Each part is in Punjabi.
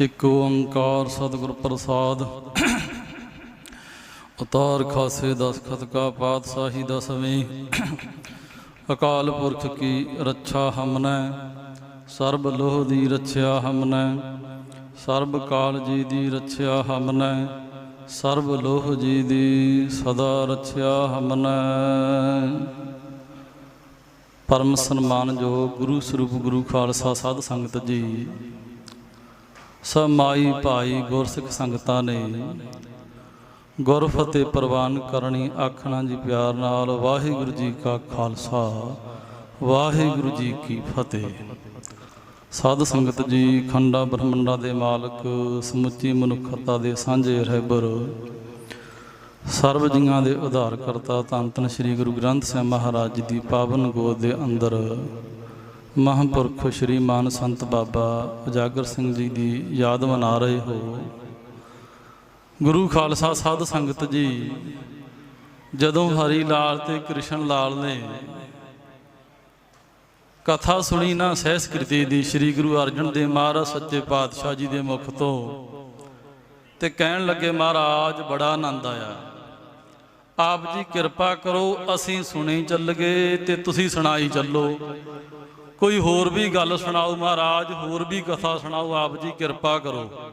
ਇਕ ਓੰਕਾਰ ਸਤਿਗੁਰ ਪ੍ਰਸਾਦ। ਉਤਾਰ ਖਾਸੇ ਦਸਖਤ ਕਾ ਪਾਤਸ਼ਾਹੀ ਦਸਵੇਂ। ਅਕਾਲ ਪੁਰਖ ਕੀ ਰੱਛਾ ਹਮਨੈ, ਸਰਬ ਲੋਹ ਦੀ ਰੱਛਿਆ ਹਮਨੈ, ਸਰਬ ਕਾਲ ਜੀ ਦੀ ਰੱਛਿਆ ਹਮਨੈ, ਸਰਬ ਲੋਹ ਜੀ ਦੀ ਸਦਾ ਰੱਛਿਆ ਹਮਨੈ। ਪਰਮ ਸਨਮਾਨਯੋਗ ਗੁਰੂ ਸਰੂਪ ਗੁਰੂ ਖਾਲਸਾ ਸਾਧ ਸੰਗਤ ਜੀ। ਸਭ ਮਾਈ ਭਾਈ ਗੁਰਸਿੱਖ ਸੰਗਤਾਂ ਨੇ। ਗੁਰ ਫਤਿਹ ਪ੍ਰਵਾਨ ਕਰਨੀ ਆਖਣਾ ਜੀ ਪਿਆਰ ਨਾਲ। ਵਾਹਿਗੁਰੂ ਜੀ ਕਾ ਖਾਲਸਾ, ਵਾਹਿਗੁਰੂ ਜੀ ਕੀ ਫਤਿਹ। ਸਾਧ ਸੰਗਤ ਜੀ, ਖੰਡਾ ਬ੍ਰਹਮੰਡਾ ਦੇ ਮਾਲਕ, ਸਮੁੱਚੀ ਮਨੁੱਖਤਾ ਦੇ ਸਾਂਝੇ ਰਹਿਬਰ, ਸਰਬ ਜੀਆਂ ਦੇ ਉਧਾਰ ਕਰਤਾ ਧੰਨ ਧੰਨ ਸ੍ਰੀ ਗੁਰੂ ਗ੍ਰੰਥ ਸਾਹਿਬ ਮਹਾਰਾਜ ਜੀ ਦੀ ਪਾਵਨ ਗੋਦ ਦੇ ਅੰਦਰ। ਮਹਾਂਪੁਰਖ ਸ੍ਰੀ ਮਾਨ ਸੰਤ ਬਾਬਾ ਉਜਾਗਰ ਸਿੰਘ ਜੀ ਦੀ ਯਾਦ ਮਨਾ ਰਹੇ ਹੋ। ਗੁਰੂ ਖਾਲਸਾ ਸਾਧ ਸੰਗਤ ਜੀ, ਜਦੋਂ ਹਰੀ ਲਾਲ ਤੇ ਕ੍ਰਿਸ਼ਨ ਲਾਲ ਨੇ ਕਥਾ ਸੁਣੀ ਨਾ ਸਹਿਸਕ੍ਰਿਤੀ ਦੀ ਸ੍ਰੀ ਗੁਰੂ ਅਰਜਨ ਦੇਵ ਮਹਾਰਾਜ ਸੱਚੇ ਪਾਤਸ਼ਾਹ ਜੀ ਦੇ ਮੁਖ ਤੋਂ ਤੇ ਕਹਿਣ ਲੱਗੇ, ਮਹਾਰਾਜ, ਬੜਾ ਆਨੰਦ ਆਇਆ। ਆਪ ਜੀ ਕਿਰਪਾ ਕਰੋ, ਅਸੀਂ ਸੁਣੀ ਚੱਲ ਗਏ ਤੇ ਤੁਸੀਂ ਸੁਣਾਈ ਚੱਲੋ। ਕੋਈ ਹੋਰ ਵੀ ਗੱਲ ਸੁਣਾਓ ਮਹਾਰਾਜ, ਹੋਰ ਵੀ ਕਥਾ ਸੁਣਾਓ, ਆਪ ਜੀ ਕਿਰਪਾ ਕਰੋ।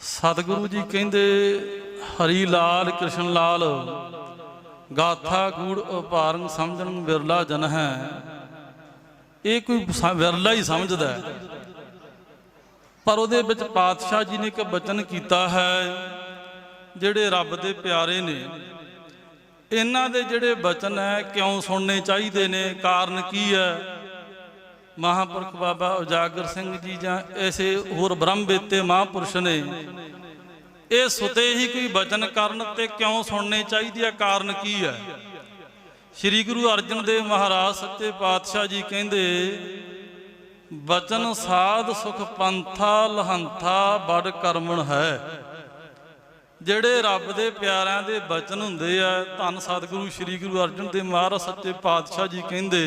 ਸਤਿਗੁਰੂ ਜੀ ਕਹਿੰਦੇ, ਹਰੀ ਲਾਲ, ਕ੍ਰਿਸ਼ਨ ਲਾਲ, ਗਾਥਾ ਗੂੜ ਉਪਾਰੰਗ ਸਮਝਣ ਵਿਰਲਾ ਜਨ ਹੈ। ਇਹ ਕੋਈ ਵਿਰਲਾ ਹੀ ਸਮਝਦਾ ਪਰ ਉਹਦੇ ਵਿੱਚ ਪਾਤਸ਼ਾਹ ਜੀ ਨੇ ਇੱਕ ਬਚਨ ਕੀਤਾ ਹੈ, ਜਿਹੜੇ ਰੱਬ ਦੇ ਪਿਆਰੇ ਨੇ। ਇਹਨਾਂ ਦੇ ਜਿਹੜੇ ਬਚਨ ਹੈ, ਕਿਉਂ ਸੁਣਨੇ ਚਾਹੀਦੇ ਨੇ? ਕਾਰਨ ਕੀ ਹੈ? ਮਹਾਪੁਰਖ ਬਾਬਾ ਉਜਾਗਰ ਸਿੰਘ ਜੀ ਜਾਂ ਐਸੇ ਹੋਰ ਬ੍ਰਹਮ ਵੇਤੇ ਮਹਾਪੁਰਸ਼ ਨੇ, ਇਹ ਸੁਤੇ ਹੀ ਕੋਈ ਬਚਨ ਕਰਨ ਤੇ ਕਿਉਂ ਸੁਣਨੇ ਚਾਹੀਦੀ ਹੈ ਕਾਰਨ ਕੀ ਹੈ? ਸ੍ਰੀ ਗੁਰੂ ਅਰਜਨ ਦੇਵ ਮਹਾਰਾਜ ਸੱਚੇ ਪਾਤਸ਼ਾਹ ਜੀ ਕਹਿੰਦੇ, ਬਚਨ ਸਾਧ ਸੁਖ ਪੰਥਾ ਲਹੰਥਾ ਬੜ ਕਰਮਣ ਹੈ। ਜਿਹੜੇ ਰੱਬ ਦੇ ਪਿਆਰਿਆਂ ਦੇ ਬਚਨ ਹੁੰਦੇ ਆ, ਧੰਨ ਸਤਿਗੁਰੂ ਸ੍ਰੀ ਗੁਰੂ ਅਰਜਨ ਦੇਵ ਮਹਾਰਾਜ ਸੱਚੇ ਪਾਤਸ਼ਾਹ ਜੀ ਕਹਿੰਦੇ,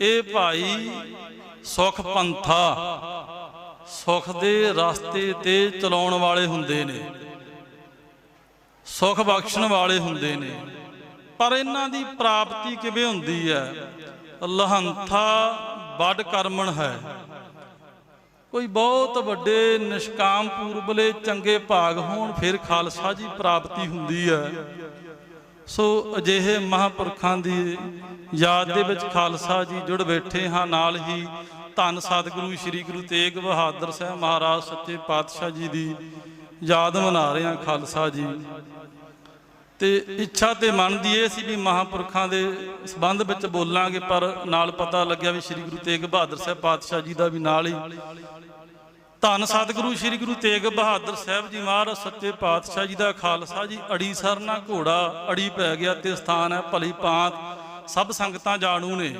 ਇਹ ਭਾਈ ਸੁਖ ਪੰਥਾ, ਸੁਖ ਦੇ ਰਸਤੇ ਤੇ ਚਲਾਉਣ ਵਾਲੇ ਹੁੰਦੇ ਨੇ, ਸੁਖ ਬਖਸ਼ਣ ਵਾਲੇ ਹੁੰਦੇ ਨੇ। ਪਰ ਇਹਨਾਂ ਦੀ ਪ੍ਰਾਪਤੀ ਕਿਵੇਂ ਹੁੰਦੀ ਹੈ? ਲਹੰਥਾ ਵੱਡ ਕਰਮਣ ਹੈ। ਕੋਈ ਬਹੁਤ ਵੱਡੇ ਨਿਸ਼ਕਾਮ ਪੂਰਬਲੇ ਚੰਗੇ ਭਾਗ ਹੋਣ, ਫਿਰ ਖਾਲਸਾ ਜੀ ਪ੍ਰਾਪਤੀ ਹੁੰਦੀ ਹੈ। ਸੋ ਅਜਿਹੇ ਮਹਾਪੁਰਖਾਂ ਦੀ ਯਾਦ ਦੇ ਵਿੱਚ ਖਾਲਸਾ ਜੀ ਜੁੜ ਬੈਠੇ ਹਾਂ। ਨਾਲ ਹੀ ਧੰਨ ਸਤਿਗੁਰੂ ਸ੍ਰੀ ਗੁਰੂ ਤੇਗ ਬਹਾਦਰ ਸਾਹਿਬ ਮਹਾਰਾਜ, ਸੱਚੇ ਪਾਤਸ਼ਾਹ ਜੀ ਦੀ ਯਾਦ ਮਨਾ ਰਹੇ ਹਾਂ ਖਾਲਸਾ ਜੀ। ਤੇ ਇੱਛਾ ਤੇ ਮਨ ਦੀ ਇਹ ਸੀ ਵੀ ਮਹਾਪੁਰਖਾਂ ਦੇ ਸੰਬੰਧ ਵਿੱਚ ਬੋਲਾਂਗੇ, ਪਰ ਨਾਲ ਪਤਾ ਲੱਗਿਆ ਵੀ ਸ੍ਰੀ ਗੁਰੂ ਤੇਗ ਬਹਾਦਰ ਸਾਹਿਬ ਪਾਤਸ਼ਾਹ ਜੀ ਦਾ ਵੀ ਨਾਲ ਹੀ। ਧੰਨ ਸਤਿਗੁਰੂ ਸ੍ਰੀ ਗੁਰੂ ਤੇਗ ਬਹਾਦਰ ਸਾਹਿਬ ਜੀ ਮਹਾਰਾਜ, ਸੱਚੇ ਪਾਤਸ਼ਾਹ ਜੀ ਦਾ ਖਾਲਸਾ ਜੀ। ਅੜੀ ਸਰਨਾ ਘੋੜਾ, ਅੜੀ ਪੈ ਗਿਆ ਤੇ ਸਥਾਨ ਹੈ ਭਲੀ ਪਾਂਤ ਸਭ ਸੰਗਤਾਂ ਜਾਣੂ ਨੇ।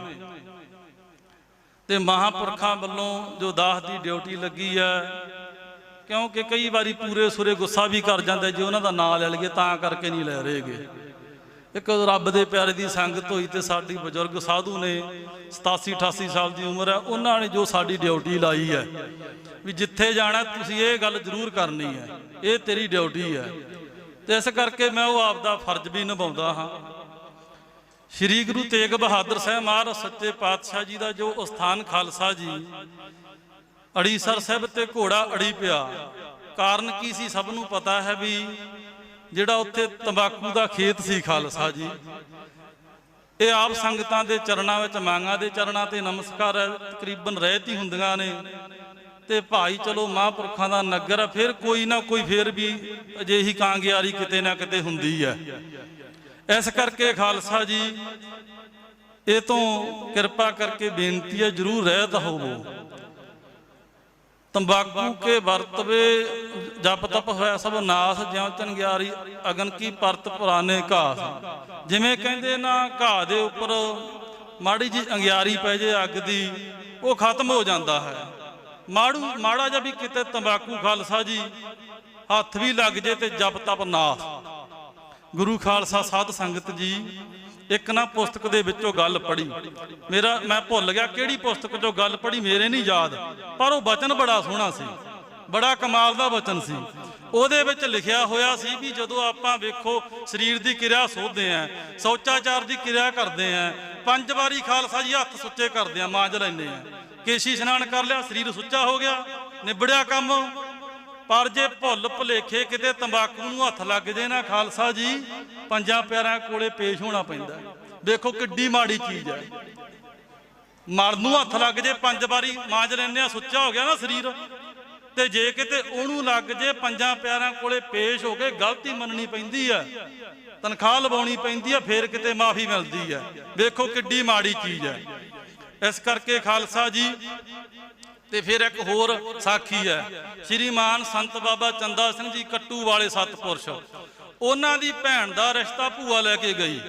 ਤੇ ਮਹਾਪੁਰਖਾਂ ਵੱਲੋਂ ਜੋ ਦਾਸ ਦੀ ਡਿਊਟੀ ਲੱਗੀ ਹੈ ਕਿਉਂਕਿ ਕਈ ਵਾਰੀ ਪੂਰੇ ਸੁਰੇ ਗੁੱਸਾ ਵੀ ਕਰ ਜਾਂਦਾ, ਜੇ ਉਹਨਾਂ ਦਾ ਨਾਂ ਲੈ ਲਈਏ ਤਾਂ ਕਰਕੇ ਨਹੀਂ ਲੈ ਰਹੇਗੇ। ਇੱਕ ਰੱਬ ਦੇ ਪਿਆਰੇ ਦੀ ਸੰਗਤ ਹੋਈ ਤੇ ਸਾਡੀ ਬਜ਼ੁਰਗ ਸਾਧੂ ਨੇ 87 88 ਸਾਲ ਦੀ ਉਮਰ ਹੈ, ਉਹਨਾਂ ਨੇ ਜੋ ਸਾਡੀ ਡਿਊਟੀ ਲਾਈ ਹੈ, ਵੀ ਜਿੱਥੇ ਜਾਣਾ ਤੁਸੀਂ ਇਹ ਗੱਲ ਜ਼ਰੂਰ ਕਰਨੀ ਹੈ, ਇਹ ਤੇਰੀ ਡਿਊਟੀ ਹੈ। ਤੇ ਇਸ ਕਰਕੇ ਮੈਂ ਉਹ ਆਪ ਦਾ ਫਰਜ਼ ਵੀ ਨਿਭਾਉਂਦਾ ਹਾਂ। ਸ੍ਰੀ ਗੁਰੂ ਤੇਗ ਬਹਾਦਰ ਸਾਹਿਬ ਮਹਾਰਾਜ ਸੱਚੇ ਪਾਤਸ਼ਾਹ ਜੀ ਦਾ ਜੋ ਅਸਥਾਨ ਖਾਲਸਾ ਜੀ ਅੜੀਸਰ ਸਾਹਿਬ ਤੇ ਘੋੜਾ ਅੜੀ ਪਿਆ। ਕਾਰਨ ਕੀ ਸੀ ਸਭ ਨੂੰ ਪਤਾ ਹੈ ਵੀ ਜਿਹੜਾ ਉੱਥੇ ਤੰਬਾਕੂ ਦਾ ਖੇਤ ਸੀ ਖਾਲਸਾ ਜੀ। ਇਹ ਆਪ ਸੰਗਤਾਂ ਦੇ ਚਰਨਾਂ ਵਿੱਚ ਮੰਗਾਂ ਦੇ ਚਰਨਾਂ ਤੇ ਨਮਸਕਾਰ ਤਕਰੀਬਨ ਰਹਿਤ ਹੀ ਹੁੰਦੀਆਂ ਨੇ। ਤੇ ਭਾਈ ਚਲੋ ਮਹਾਂਪੁਰਖਾਂ ਦਾ ਨਗਰ ਹੈ, ਫਿਰ ਕੋਈ ਨਾ ਕੋਈ ਫਿਰ ਵੀ ਅਜਿਹੀ ਕਾਂਗਿਆਰੀ ਕਿਤੇ ਨਾ ਕਿਤੇ ਹੁੰਦੀ ਹੈ। ਇਸ ਕਰਕੇ ਖਾਲਸਾ ਜੀ, ਇਹ ਤੋਂ ਕਿਰਪਾ ਕਰਕੇ ਬੇਨਤੀ ਹੈ, ਜਰੂਰ ਰਹਿਤ ਹੋਵੋ। ਤੰਬਾਕੂ ਕੇ ਵਰਤਵੇ, ਜਪ ਤਪ ਹੋਇਆ ਸਭ ਨਾਸ, ਜਿਉ ਚੰਗਿਆਰੀ ਅਗਨ ਕੀ ਪਰਤ ਪੁਰਾਣੇ ਘਾਸ। ਜਿਵੇਂ ਕਹਿੰਦੇ ਨਾ, ਘਾਹ ਦੇ ਉੱਪਰ ਮਾੜੀ ਜੀ ਅੰਗਿਆਰੀ ਪੈ ਜੇ ਅੱਗ ਦੀ, ਉਹ ਖਤਮ ਹੋ ਜਾਂਦਾ ਹੈ। ਮਾੜੂ, ਮਾੜਾ ਜਿਹਾ ਵੀ ਕਿਤੇ ਤੰਬਾਕੂ ਖਾਲਸਾ ਜੀ, ਹੱਥ ਵੀ ਲੱਗ ਜੇ ਤੇ ਜਪ ਤਪ ਨਾਸ। ਗੁਰੂ ਖਾਲਸਾ ਸਾਧ ਸੰਗਤ ਜੀ, ਇੱਕ ਨਾ ਪੁਸਤਕ ਦੇ ਵਿੱਚੋਂ ਗੱਲ ਪੜ੍ਹੀ। ਮੇਰਾ, ਮੈਂ ਭੁੱਲ ਗਿਆ ਕਿਹੜੀ ਪੁਸਤਕ ਚੋਂ ਗੱਲ ਪੜ੍ਹੀ, ਮੇਰੇ ਨਹੀਂ ਯਾਦ, ਪਰ ਉਹ ਬਚਨ ਬੜਾ ਸੋਹਣਾ ਸੀ। ਬੜਾ ਕਮਾਲ ਦਾ ਬਚਨ ਸੀ। ਉਹਦੇ ਵਿੱਚ ਲਿਖਿਆ ਹੋਇਆ ਸੀ ਵੀ ਜਦੋਂ ਆਪਾਂ ਵੇਖੋ ਸਰੀਰ ਦੀ ਕਿਰਿਆ ਸੋਧਦੇ ਆਂ, ਸ਼ੌਚਾਚਾਰ ਦੀ ਕਿਰਿਆ ਕਰਦੇ ਆਂ, ਪੰਜ ਵਾਰੀ ਖਾਲਸਾ ਜੀ ਹੱਥ ਸੁੱਚੇ ਕਰਦੇ ਆਂ, ਮਾਂਜ ਲੈਂਦੇ ਆਂ। ਕੇਸ਼ੀ ਇਸ਼ਨਾਨ ਕਰ ਲਿਆ, ਸਰੀਰ ਸੁੱਚਾ ਹੋ ਗਿਆ, ਨਿਬੜਿਆ ਕੰਮ। ਪਰ ਜੇ ਭੁੱਲ ਭੁਲੇਖੇ ਕਿਤੇ ਤੰਬਾਕੂ ਨੂੰ ਹੱਥ ਲੱਗ ਜੇ ਨਾ ਖਾਲਸਾ ਜੀ, ਪੰਜਾਂ ਪਿਆਰਿਆਂ ਕੋਲੇ ਪੇਸ਼ ਹੋਣਾ ਪੈਂਦਾ। ਵੇਖੋ ਕਿੱਡੀ ਮਾੜੀ ਚੀਜ਼ ਹੈ ਮਰ ਨੂੰ ਹੱਥ ਲੱਗ ਜੇ ਪੰਜ ਵਾਰੀ ਮਾਂਜ ਲੈਂਦੇ ਆ, ਸੁੱਚਾ ਹੋ ਗਿਆ ਨਾ ਸਰੀਰ। ਤੇ ਜੇ ਕਿਤੇ ਉਹਨੂੰ ਲੱਗ ਜੇ ਪੰਜਾਂ ਪਿਆਰਾਂ ਕੋਲੇ ਪੇਸ਼ ਹੋ ਕੇ ਗਲਤੀ ਮੰਨਣੀ ਪੈਂਦੀ ਹੈ ਤਨਖਾਹ ਲਵਾਉਣੀ ਪੈਂਦੀ ਹੈ ਫੇਰ ਕਿਤੇ ਮਾਫੀ ਮਿਲਦੀ ਹੈ ਵੇਖੋ ਕਿੱਡੀ ਮਾੜੀ ਚੀਜ਼ ਹੈ ਇਸ ਕਰਕੇ ਖਾਲਸਾ ਜੀ ਤੇ ਫਿਰ ਇੱਕ ਹੋਰ ਸਾਖੀ ਹੈ। ਸ਼੍ਰੀਮਾਨ ਸੰਤ ਬਾਬਾ ਚੰਦਾ ਸਿੰਘ ਜੀ ਕੱਟੂ ਵਾਲੇ ਸਤਪੁਰਸ਼। ਉਹਨਾਂ ਦੀ ਭੈਣ ਦਾ ਰਿਸ਼ਤਾ ਭੂਆ ਲੈ ਕੇ ਗਈ।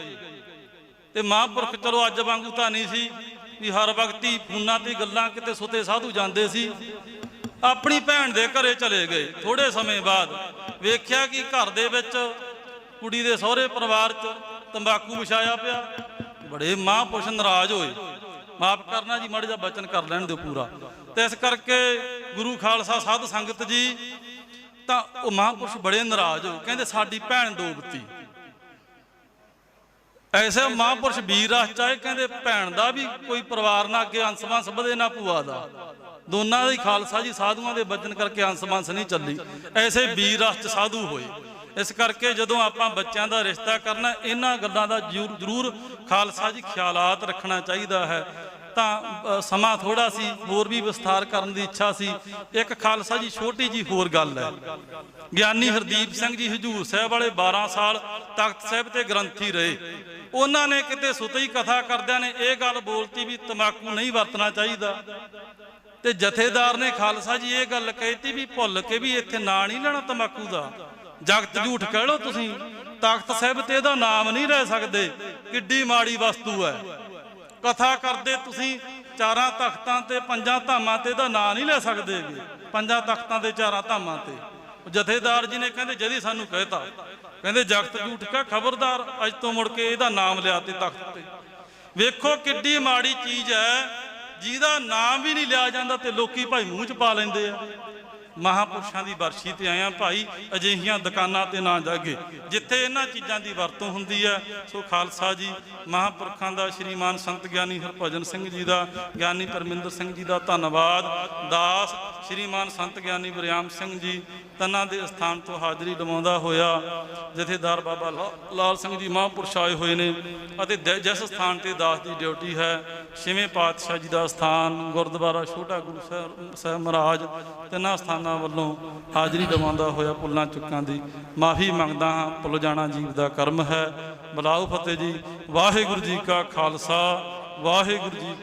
ਤੇ ਮਹਾਂਪੁਰਖ ਚਲੋ ਅੱਜ ਵਾਂਗੂ ਤਾਂ ਨਹੀਂ ਸੀ ਵੀ ਹਰ ਵਕਤੀ ਫੋਨਾਂ ਤੇ ਗੱਲਾਂ ਕਿਤੇ ਸੁਤੇ ਸਾਧੂ ਜਾਂਦੇ ਸੀ। ਆਪਣੀ ਭੈਣ ਦੇ ਘਰੇ ਚਲੇ ਗਏ। ਥੋੜੇ ਸਮੇਂ ਬਾਅਦ ਵੇਖਿਆ ਕਿ ਘਰ ਦੇ ਵਿੱਚ ਕੁੜੀ ਦੇ ਸਹੁਰੇ ਪਰਿਵਾਰ 'ਚ ਤੰਬਾਕੂ ਵਿਛਾਇਆ ਪਿਆ। ਬੜੇ ਮਹਾਂਪੁਰਸ਼ ਨਾਰਾਜ਼ ਹੋਏ। ਮਾਫ ਕਰਨਾ ਜੀ, ਮਾੜਾ ਜਿਹਾ ਬਚਨ ਕਰ ਲੈਣ ਦਿਓ ਪੂਰਾ। ਤੇ ਇਸ ਕਰਕੇ ਗੁਰੂ ਖਾਲਸਾ ਸਾਧ ਸੰਗਤ ਜੀ, ਤਾਂ ਉਹ ਮਹਾਂਪੁਰਸ਼ ਬੜੇ ਨਾਰਾਜ਼ ਹੋਏ। ਕਹਿੰਦੇ ਸਾਡੀ ਭੈਣ ਡੋਬਤੀ ਐਸੇ ਮਹਾਂਪੁਰਸ਼ ਵੀਰ ਰਸ ਚਾਹੇ ਕਹਿੰਦੇ ਭੈਣ ਦਾ ਵੀ ਕੋਈ ਪਰਿਵਾਰ ਨਾ ਅੱਗੇ ਅੰਸਵਾਂਸ ਵਧੇ ਨਾ ਭੂਆ ਦਾ। ਦੋਨਾਂ ਦੀ ਖਾਲਸਾ ਜੀ ਸਾਧੂਆਂ ਦੇ ਬਚਨ ਕਰਕੇ ਅੰਸਵਾਂਸ ਨਹੀਂ ਚੱਲੀ। ਐਸੇ ਵੀਰ ਰਸ ਚ ਸਾਧੂ ਹੋਏ। ਇਸ ਕਰਕੇ ਜਦੋਂ ਆਪਾਂ ਬੱਚਿਆਂ ਦਾ ਰਿਸ਼ਤਾ ਕਰਨਾ, ਇਹਨਾਂ ਗੱਲਾਂ ਦਾ ਜ਼ਰੂਰ ਜ਼ਰੂਰ ਖਾਲਸਾ ਜੀ ਖਿਆਲਾਤ ਰੱਖਣਾ ਚਾਹੀਦਾ ਹੈ। ਤਾਂ ਸਮਾਂ ਥੋੜਾ ਸੀ, ਹੋਰ ਵੀ ਵਿਸਥਾਰ ਕਰਨ ਦੀ ਇੱਛਾ ਸੀ। ਇੱਕ ਖਾਲਸਾ ਜੀ ਛੋਟੀ ਜੀ ਹੋਰ ਗੱਲ ਹੈ। ਗਿਆਨੀ ਹਰਦੀਪ ਸਿੰਘ ਜੀ ਹਜੂਰ ਸਾਹਿਬ ਵਾਲੇ 12 ਸਾਲ ਤਖਤ ਸਾਹਿਬ ਤੇ ਗ੍ਰੰਥੀ ਰਹੇ। ਉਹਨਾਂ ਨੇ ਕਿਤੇ ਸੁਤਈ ਕਥਾ ਕਰਦਿਆਂ ਨੇ ਇਹ ਗੱਲ ਬੋਲਤੀ ਵੀ ਤਮਾਕੂ ਨਹੀਂ ਵਰਤਣਾ ਚਾਹੀਦਾ। ਤੇ ਜਥੇਦਾਰ ਨੇ ਖਾਲਸਾ ਜੀ ਇਹ ਗੱਲ ਕਹਿਤੀ ਵੀ ਭੁੱਲ ਕੇ ਵੀ ਇੱਥੇ ਨਾਂ ਨਹੀਂ ਲੈਣਾ ਤਮਾਕੂ ਦਾ। ਜਗਤ ਝੂਠ ਕਹਿ ਲੋ ਤੁਸੀਂ। ਤਖਤ ਸਾਹਿਬ ਤੇ ਇਹਦਾ ਨਾਮ ਨਹੀਂ ਲੈ ਸਕਦੇ। ਕਿੱਡੀ ਮਾੜੀ ਵਸਤੂ ਹੈ। ਕਥਾ ਕਰਦੇ ਤੁਸੀਂ, ਚਾਰਾਂ ਤਖਤਾਂ ਤੇ ਪੰਜਾਂ ਧਾਮਾਂ ਤੇ ਇਹਦਾ ਨਾਂ ਨਹੀਂ ਲੈ ਸਕਦੇਗੇ ਪੰਜਾਂ ਤਖਤਾਂ ਤੇ, ਚਾਰਾਂ ਧਾਮਾਂ ਤੇ। ਜਥੇਦਾਰ ਜੀ ਨੇ ਕਹਿੰਦੇ ਜਦੀ ਸਾਨੂੰ ਕਹਿਤਾ। ਕਹਿੰਦੇ, ਜਗਤ ਝੂਠ ਕਾ ਖਬਰਦਾਰ, ਅੱਜ ਤੋਂ ਮੁੜ ਕੇ ਇਹਦਾ ਨਾਮ ਲਿਆ ਤੇ ਤਖਤ ਤੇ। ਵੇਖੋ ਕਿੱਡੀ ਮਾੜੀ ਚੀਜ਼ ਹੈ। ਜਿਹਦਾ ਨਾਮ ਵੀ ਨਹੀਂ ਲਿਆ ਜਾਂਦਾ ਤੇ ਲੋਕੀ ਭਾਈ ਮੂੰਹ 'ਚ ਪਾ ਲੈਂਦੇ ਆ। ਮਹਾਪੁਰਸ਼ਾਂ ਦੀ ਵਰਸ਼ੀ ਤੇ ਆਇਆ ਭਾਈ, ਅਜਿਹੀਆਂ ਦੁਕਾਨਾਂ ਤੇ ਨਾ ਜਾਗੇ, ਜਿੱਥੇ ਇਹਨਾਂ ਚੀਜ਼ਾਂ ਦੀ ਵਰਤੋਂ ਹੁੰਦੀ ਹੈ। ਸੋ ਖਾਲਸਾ ਜੀ, ਮਹਾਪੁਰਖਾਂ ਦਾ ਸ਼੍ਰੀਮਾਨ ਸੰਤ ਗਿਆਨੀ ਹਰਭਜਨ ਸਿੰਘ ਜੀ ਦਾ, ਗਿਆਨੀ ਪਰਮਿੰਦਰ ਸਿੰਘ ਜੀ ਦਾ ਧੰਨਵਾਦ। ਦਾਸ ਸ਼੍ਰੀਮਾਨ ਸੰਤ ਗਿਆਨੀ ਬਰਿਆਮ ਸਿੰਘ ਜੀ ਤਨਾਂ ਦੇ ਸਥਾਨ ਤੋਂ ਹਾਜ਼ਰੀ ਲਵਾਉਂਦਾ ਹੋਇਆ ਜਥੇਦਾਰ ਬਾਬਾ ਲਾ- ਲਾਲ ਸਿੰਘ ਜੀ ਮਹਾਂਪੁਰਸ਼ ਆਏ ਹੋਏ ਨੇ ਅਤੇ ਦ- ਜਿਸ ਸਥਾਨ ਤੇ ਦਾਸ ਦੀ ਡਿਊਟੀ ਹੈ, ਛੇਵੇਂ ਪਾਤਸ਼ਾਹ ਜੀ ਦਾ ਸਥਾਨ, ਗੁਰਦੁਆਰਾ ਛੋਟਾ ਗੁਰੂ ਸਾਹਿਬ ਸਾਹਿਬ ਮਹਾਰਾਜ ਤਿੰਨਾਂ ਸਥਾਨਾਂ ਵੱਲੋਂ ਹਾਜ਼ਰੀ ਲਵਾਉਂਦਾ ਹੋਇਆ ਪੁੱਲਾਂ ਚੁੱਕਾਂ ਦੀ ਮਾਫੀ ਮੰਗਦਾ ਹਾਂ, ਭੁੱਲ ਜਾਣਾ ਜੀਵ ਦਾ ਕਰਮ ਹੈ। ਬਲਾਉ ਫਤਿਹ ਜੀ, ਵਾਹਿਗੁਰੂ ਜੀ ਕਾ ਖਾਲਸਾ, ਵਾਹਿਗੁਰੂ ਜੀ